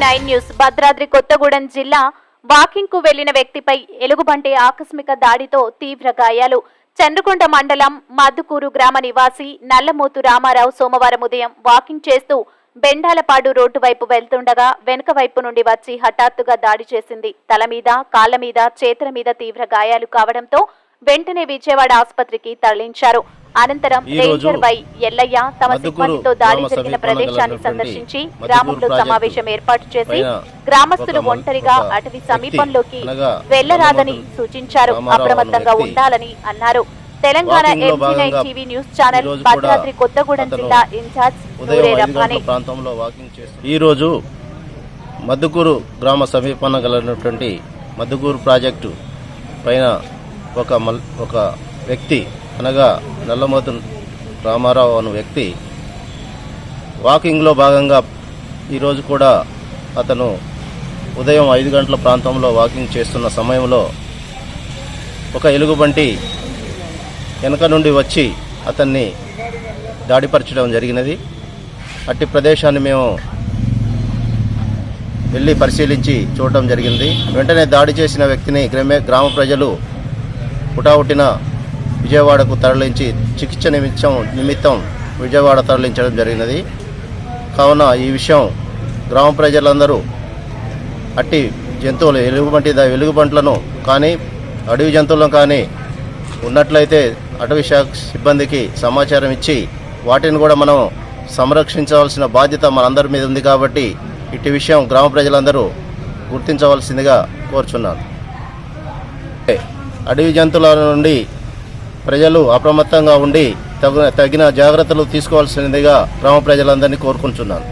Nine news Bhadradri Kothagudem జిల్లా వాకింగ్కు వెళ్ళిన వ్యక్తిపై ఎలుగుబంటి ఆకస్మిక దాడితో తీవ్ర గాయాలు. చంద్రకొండ మండలం మద్దుకూరు గ్రామ నివాసి నల్లమూతు రామారావు సోమవారం ఉదయం వాకింగ్ చేస్తూ బెండాలపాడు రోడ్డు వైపు వెళ్తుండగా వెనుక వైపు నుండి వచ్చి హఠాత్తుగా దాడి చేసింది. తల మీద కాళ్ళ మీద చేతుల మీద తీవ్ర గాయాలు కావడంతో వెంటనే విజయవాడ ఆసుపత్రికి తరలించారు. అనంతరం ఈ రోజు రేంజర్ వై ఎల్లయ్య తమ సిబ్బందితో దాడి జరిగిన ప్రదేశాన్ని సందర్శించి గ్రామంలో సమావేశం ఏర్పాటు చేసి గ్రామస్తులు ఒంటరిగా అటవీ సమీపంలోకి వెళ్ళరాదని సూచించారు. అప్రమత్తంగా ఉండాలని అన్నారు. తెలంగాణ వాకింగ్లో ఎంజీ నైన్ భాగంగా టీవీ న్యూస్ ఛానల్ ఈ రోజు భద్రాద్రి కొత్తగూడెం జిల్లా ఇన్ఛార్జ్ చేస్తూ ఈరోజు మద్దుకూరు గ్రామ సమీపంలో గలనటువంటి మద్దుకూరు ప్రాజెక్టు పైన ఒక మల్ ఒక వ్యక్తి అనగా నల్లమోతు రామారావు అను వ్యక్తి వాకింగ్లో భాగంగా ఈరోజు కూడా అతను ఉదయం ఐదు గంటల ప్రాంతంలో వాకింగ్ చేస్తున్న సమయంలో ఒక ఎలుగుబంటి వెనక నుండి వచ్చి అతన్ని దాడిపరచడం జరిగినది. అట్టి ప్రదేశాన్ని మేము వెళ్ళి పరిశీలించి చూడటం జరిగింది. వెంటనే దాడి చేసిన వ్యక్తిని గ్రామ ప్రజలు పుటావుటిన విజయవాడకు తరలించి చికిత్స నిమిత్తం నిమిత్తం విజయవాడ తరలించడం జరిగినది. కావున ఈ విషయం గ్రామ ప్రజలందరూ అట్టి జంతువులు ఎలుగుబంటి ఎలుగుబంట్లను కానీ అడవి జంతువులను కానీ ఉన్నట్లయితే అటవీ శాఖ సిబ్బందికి సమాచారం ఇచ్చి వాటిని కూడా మనం సంరక్షించవలసిన బాధ్యత మనందరి మీద ఉంది కాబట్టి ఇటు విషయం గ్రామ ప్రజలందరూ గుర్తించవలసిందిగా కోరుచున్నాను. అడవి జంతువుల నుండి ప్రజలు అప్రమత్తంగా ఉండి తగిన జాగ్రత్తలు తీసుకోవాల్సిందిగా గ్రామ ప్రజలందరినీ కోరుకుంటున్నాను.